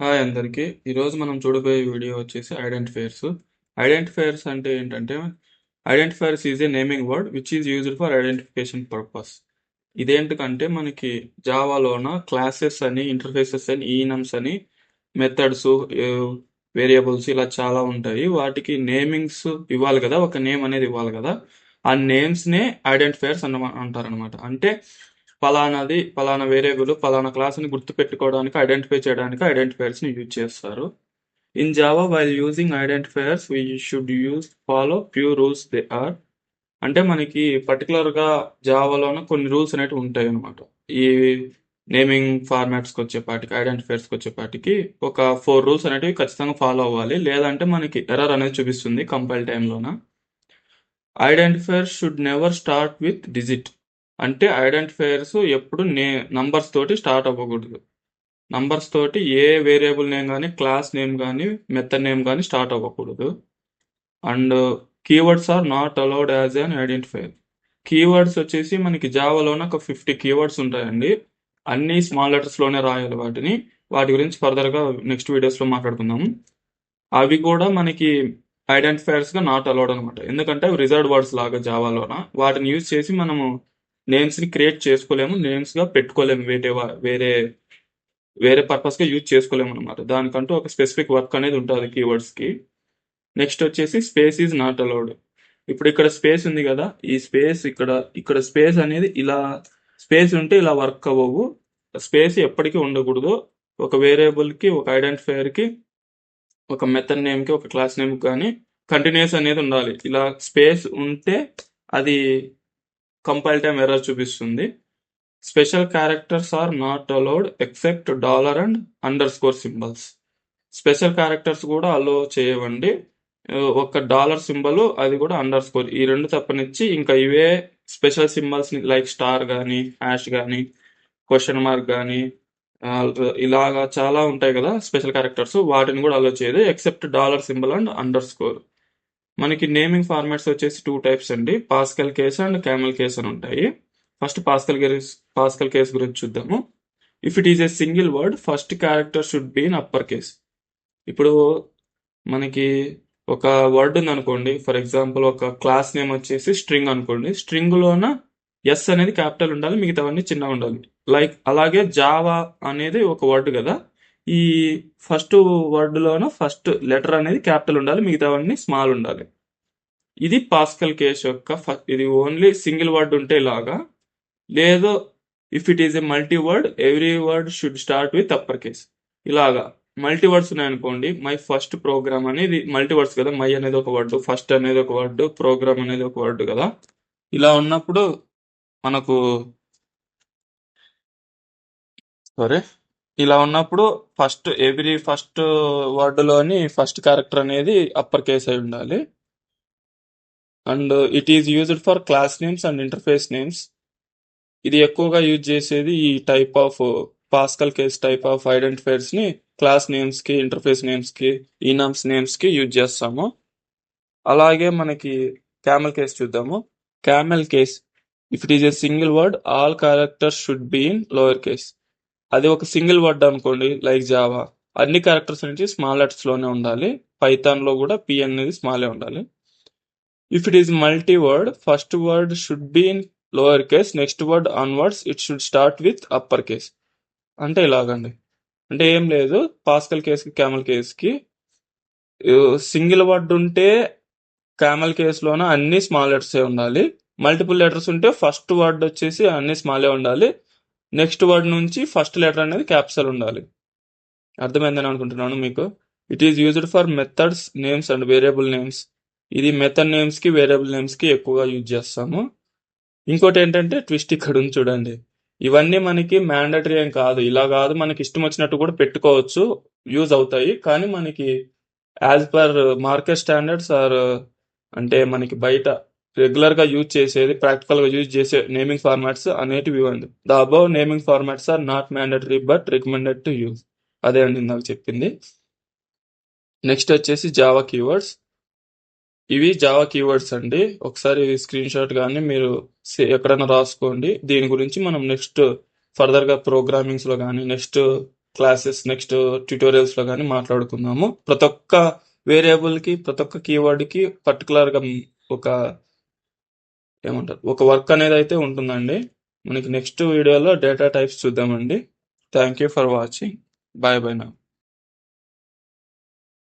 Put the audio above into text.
Hi అందరికీ. ఈరోజు మనం చూడబోయే వీడియో వచ్చేసి ఐడెంటిఫైర్స్ ఐడెంటిఫైర్స్ అంటే ఏంటంటే identifiers is a naming word which is used for identification purpose ఇదేంటికంటే మనకి జావాలోన క్లాసెస్ అని ఇంటర్ఫేసెస్ అని ఈనమ్స్ అని మెథడ్స్ వేరియబుల్స్ uh, ఇలా చాలా ఉంటాయి. వాటికి నేమింగ్స్ ఇవ్వాలి కదా ఒక నేమ్ అనేది ఇవ్వాలి కదా. ఆ నేమ్స్నే ఐడెంటిఫైర్స్ అన్న అంటారనమాట అంటే పలానాది పలానా వేరియబుల్ పలానా క్లాస్ని గుర్తుపెట్టుకోవడానికి ఐడెంటిఫై చేయడానికి ఐడెంటిఫైర్స్ని యూజ్ చేస్తారు. In Java while using identifiers we should use follow pure rules they are అంటే మనకి పర్టికులర్గా జావాలోన కొన్ని రూల్స్ అనేవి ఉంటాయి అనమాట ఈ నేమింగ్ ఫార్మాట్స్కి వచ్చేపాటికి ఐడెంటిఫైర్స్కి వచ్చేపాటికి ఒక ఫోర్ రూల్స్ అనేటివి ఖచ్చితంగా ఫాలో అవ్వాలి. లేదంటే మనకి ఎర్రర్ అనేది చూపిస్తుంది compile టైంలోన identifier should never start with digit అంటే ఐడెంటిఫైయర్స్ ఎప్పుడు నే నంబర్స్ తోటి స్టార్ట్ అవ్వకూడదు. నంబర్స్ తోటి ఏ వేరియబుల్ నేమ్ కానీ క్లాస్ నేమ్ కానీ మెథడ్ నేమ్ కానీ స్టార్ట్ అవ్వకూడదు. And keywords are not allowed as an identifier keywords వచ్చేసి మనకి జావాలోనే ఒక ఫిఫ్టీ కీవర్డ్స్ ఉంటాయండి. అన్ని స్మాల్ లెటర్స్లోనే రాయాలి వాటిని. వాటి గురించి ఫర్దర్గా నెక్స్ట్ వీడియోస్లో మాట్లాడుకుందాము అవి కూడా మనకి ఐడెంటిఫైర్స్గా నాట్ అలౌడ్ అనమాట ఎందుకంటే అవి రిజర్వ్ వర్డ్స్ లాగా జావాలోన వాటిని యూజ్ చేసి మనము నేమ్స్ని క్రియేట్ చేసుకోలేము నేమ్స్గా పెట్టుకోలేము వేరే వేరే వేరే పర్పస్గా యూజ్ చేసుకోలేము అనమాట దానికంటూ ఒక స్పెసిఫిక్ వర్క్ అనేది ఉంటుంది కీవర్డ్స్కి నెక్స్ట్ వచ్చేసి స్పేస్ ఈజ్ నాట్ అలౌడ్ ఇప్పుడు ఇక్కడ స్పేస్ ఉంది కదా ఈ స్పేస్ ఇక్కడ ఇక్కడ స్పేస్ అనేది ఇలా స్పేస్ ఉంటే ఇలా వర్క్ అవ్వవు. స్పేస్ ఎప్పటికీ ఉండకూడదు. ఒక వేరియబుల్కి ఒక ఐడెంటిఫైయర్కి ఒక మెథడ్ నేమ్కి ఒక క్లాస్ నేమ్ కానీ కంటిన్యూస్ అనేది ఉండాలి. ఇలా స్పేస్ ఉంటే అది కంపైల్ టైమ్ ఎర్రర్ చూపిస్తుంది. Special characters are not allowed except dollar and underscore symbols special characters కూడా అలో చేయవండి. ఒక డాలర్ సింబల్ అది కూడా అండర్ స్కోర్ ఈ రెండు తప్పనిచ్చి ఇంకా ఇవే స్పెషల్ సింబల్స్ లైక్ స్టార్ కానీ హ్యాష్ కానీ క్వశ్చన్ మార్క్ కానీ ఇలాగా చాలా ఉంటాయి కదా స్పెషల్ క్యారెక్టర్స్ వాటిని కూడా అలో చేయదు except dollar symbol and underscore మనకి నేమింగ్ ఫార్మాట్స్ వచ్చేసి టూ టైప్స్ అండి. Pascal case and camel case అని ఉంటాయి. First Pascal case Pascal case గురించి చూద్దాము. If it is a single word first character should be in upper case ఇప్పుడు మనకి ఒక వర్డ్ ఉంది అనుకోండి ఫర్ ఎగ్జాంపుల్ ఒక క్లాస్ నేమ్ వచ్చేసి స్ట్రింగ్ అనుకోండి. స్ట్రింగ్లోన ఎస్ అనేది క్యాపిటల్ ఉండాలి మిగతావన్నీ చిన్నగా ఉండాలి. లైక్ అలాగే జావా అనేది ఒక వర్డ్ కదా. ఈ ఫస్ట్ వర్డ్లోన ఫస్ట్ లెటర్ అనేది క్యాపిటల్ ఉండాలి మిగతావన్నీ స్మాల్ ఉండాలి. ఇది పాస్కల్ కేస్ యొక్క ఇది ఓన్లీ సింగిల్ వర్డ్ ఉంటే ఇలాగా లేదో if it is a multi word every word should start with upper case ఇలాగా మల్టీ వర్డ్స్ ఉన్నాయనుకోండి మై ఫస్ట్ ప్రోగ్రామ్ అనేది మల్టీ వర్డ్స్ కదా మై అనేది ఒక వర్డ్ ఫస్ట్ అనేది ఒక వర్డ్ ప్రోగ్రామ్ అనేది ఒక వర్డ్ కదా. ఇలా ఉన్నప్పుడు మనకు సరే ఇలా ఉన్నప్పుడు ఫస్ట్ ఎవ్రీ ఫస్ట్ వర్డ్లోని ఫస్ట్ క్యారెక్టర్ అనేది అప్పర్ కేస్ అయి ఉండాలి. And it is used for class names and interface names ఇది ఎక్కువగా యూజ్ చేసేది ఈ type of Pascal case type of ఐడెంటిఫైర్స్ని class నేమ్స్కి ఇంటర్ఫేస్ నేమ్స్కి ఈనామ్స్ నేమ్స్కి యూజ్ చేస్తాము. అలాగే మనకి క్యామెల్ కేస్ చూద్దాము. Camel case if it is a single word all characters should be in lower case అది ఒక సింగిల్ వర్డ్ అనుకోండి లైక్ జావా. అన్ని క్యారెక్టర్స్ అనేది స్మాల్లోనే ఉండాలి. పైథాన్లో కూడా పి అనేది స్మాలే ఉండాలి. If it is multi word first word should be in lower case next word onwards it should start with upper case అంటే ఇలాగండి. అంటే ఏం లేదు పాస్కల్ కేస్కి క్యామల్ కేస్కి సింగిల్ వర్డ్ ఉంటే క్యామల్ కేస్లోన అన్ని స్మాల్ లెటర్సే ఉండాలి. మల్టిపుల్ లెటర్స్ ఉంటే ఫస్ట్ వర్డ్ వచ్చేసి అన్ని స్మాలే ఉండాలి. నెక్స్ట్ వర్డ్ నుంచి ఫస్ట్ లెటర్ అనేది క్యాప్సల్ ఉండాలి. అర్థమైందని అనుకుంటున్నాను మీకు? It is used for methods names and variable names ఇది మెథడ్ నేమ్స్కి వేరియబుల్ నేమ్స్కి ఎక్కువగా యూజ్ చేస్తాము. ఇంకోటి ఏంటంటే ట్విస్ట్ ఇక్కడ ఉంది చూడండి. ఇవన్నీ మనకి మ్యాండటరీ ఏం కాదు. ఇలా కాదు మనకి ఇష్టం వచ్చినట్టు కూడా పెట్టుకోవచ్చు. యూజ్ అవుతాయి. కానీ మనకి as per market standards are అంటే మనకి బయట రెగ్యులర్గా యూజ్ చేసేది ప్రాక్టికల్గా యూజ్ చేసే నేమింగ్ ఫార్మాట్స్ అనేటివి ఇవ్వండి. The above naming formats are not mandatory but recommended to use అదే అండి నాకు చెప్పింది. నెక్స్ట్ వచ్చేసి జావా కీవర్డ్స్ ఇవి జావా కీవర్డ్స్ అండి. ఒకసారి స్క్రీన్ షాట్ కానీ మీరు ఎక్కడైనా రాసుకోండి. దీని గురించి మనం నెక్స్ట్ ఫర్దర్గా ప్రోగ్రామింగ్స్లో కానీ నెక్స్ట్ క్లాసెస్ నెక్స్ట్ ట్యూటోరియల్స్లో కానీ మాట్లాడుకుందాము. ప్రతి ఒక్క వేరియబుల్కి ప్రతి ఒక్క కీవర్డ్కి పర్టికులర్గా ఒక ఏమంటారు ఒక వర్క్ అనేది అయితే ఉంటుందండి. మనకి నెక్స్ట్ వీడియోలో డేటా టైప్స్ చూద్దామండి. Thank you for watching bye bye నా